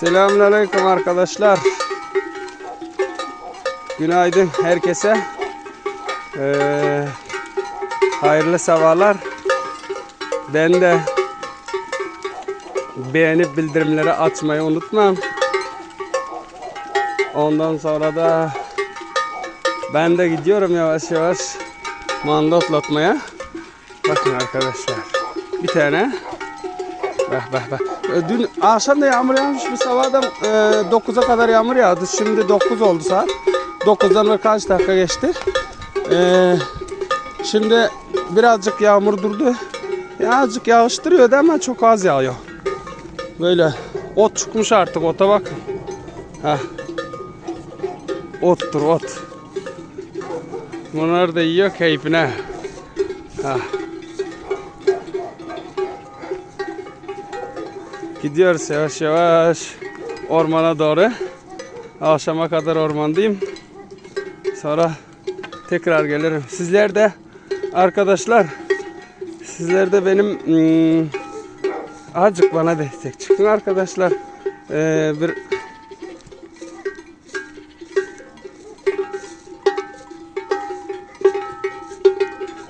Selamünaleyküm arkadaşlar. Günaydın herkese. Ee, hayırlı sabahlar. Ben de beğenip bildirimleri açmayı unutmam. Ondan sonra da ben de gidiyorum yavaş yavaş manda otlatmaya. Bakın arkadaşlar. Bir tane Bak bak bak. E, Dün akşam da yağmur yağmış. Bu sabah da e, 9'a kadar yağmur yağdı. Şimdi 9 oldu saat. 9'dan birkaç dakika geçti. E, şimdi birazcık yağmur durdu. Ya azıcık yağıştırıyordu ama çok az yağıyor. Böyle ot çıkmış artık ota bak. Heh. Ottur ot. Bunlar da yiyor keyfine. Ha. Gidiyoruz yavaş yavaş ormana doğru. Akşama kadar ormandayım. Sonra tekrar gelirim. Sizler de arkadaşlar sizler de benim hmm, azıcık bana destek çıkın arkadaşlar. Ee, bir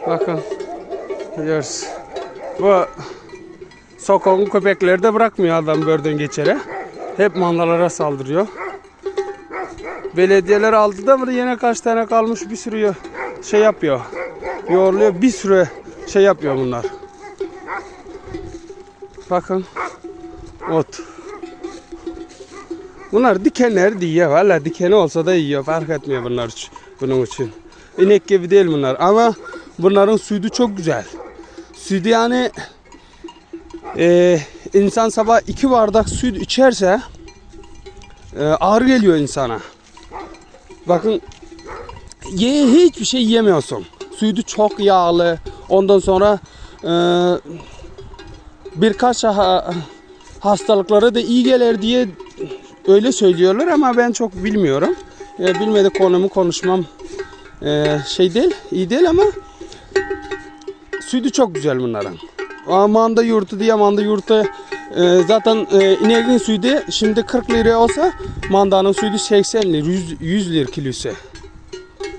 Bakın gidiyoruz. Bu Sokağın köpekleri de bırakmıyor adam bördün geçere. Hep mandalara saldırıyor. Belediyeler aldı da mı yine kaç tane kalmış bir sürü şey yapıyor. Yoğurluyor bir sürü şey yapıyor bunlar. Bakın ot. Bunlar dikenler diye valla dikeni olsa da yiyor fark etmiyor bunlar için, bunun için. İnek gibi değil bunlar ama bunların sütü çok güzel. Sütü yani ee, insan sabah iki bardak süt içerse e, ağrı geliyor insana. Bakın ye hiçbir şey yemiyorsun. Sütü çok yağlı. Ondan sonra e, birkaç ha, hastalıklara da iyi gelir diye öyle söylüyorlar ama ben çok bilmiyorum. E, bilmedi konumu konuşmam e, şey değil, iyi değil ama sütü çok güzel bunların. Manda yurtu diye manda yurtu e, zaten e, ineğin suyu şimdi 40 lira olsa mandanın suyu 80 lira 100, 100 lira kilosu.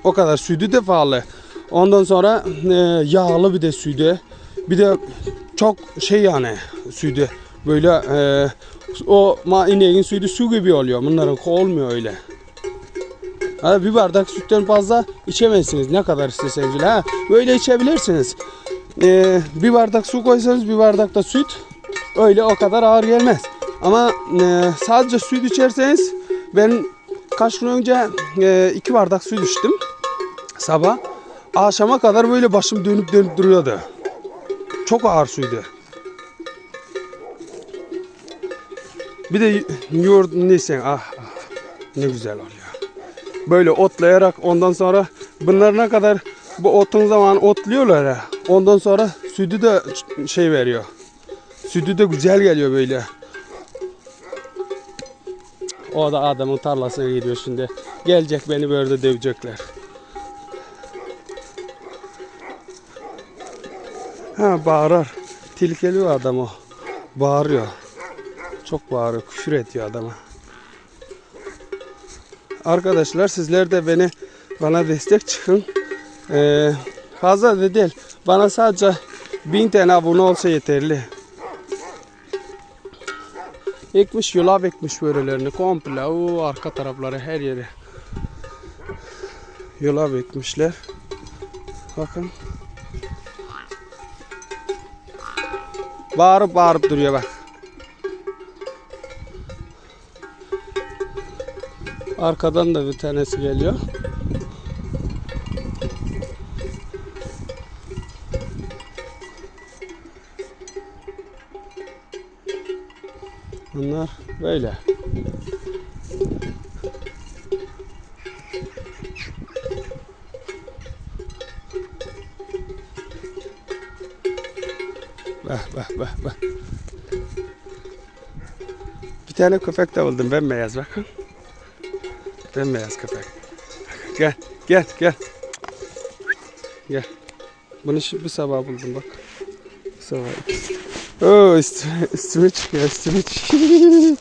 O kadar suyu de pahalı. Ondan sonra e, yağlı bir de suyu Bir de çok şey yani suyu böyle e, o ma ineğin suyu su gibi oluyor. Bunların olmuyor öyle. Bir bardak sütten fazla içemezsiniz ne kadar isteseniz bile. Ha, böyle içebilirsiniz e, bir bardak su koysanız bir bardak da süt öyle o kadar ağır gelmez. Ama e, sadece süt içerseniz ben kaç gün önce e, iki bardak süt içtim sabah. Akşama kadar böyle başım dönüp dönüp duruyordu. Çok ağır suydu. Bir de yoğurt neyse ah, ah ne güzel oluyor. Böyle otlayarak ondan sonra bunlar ne kadar bu otun zaman otluyorlar ya. Ondan sonra sütü de şey veriyor. Sütü de güzel geliyor böyle. O da adamın tarlasına gidiyor şimdi. Gelecek beni böyle dövecekler. Ha bağırır. Tilkeli o adam o. Bağırıyor. Çok bağırıyor. Küfür ediyor adama. Arkadaşlar sizler de beni bana destek çıkın. Ee, fazla da değil. Bana sadece bin tane abone olsa yeterli. Ekmiş yulaf ekmiş börelerini komple. O arka tarafları her yeri. Yulaf ekmişler. Bakın. Bağırıp bağırıp duruyor bak. Arkadan da bir tanesi geliyor. Bunlar böyle. Bak bak bak bak. Bir tane köpek de buldum bembeyaz bakın. Bembeyaz köpek. Gel gel gel. Gel. Bunu şimdi bir sabah buldum bak. Bu sabah. Ось свічки, ось свічки.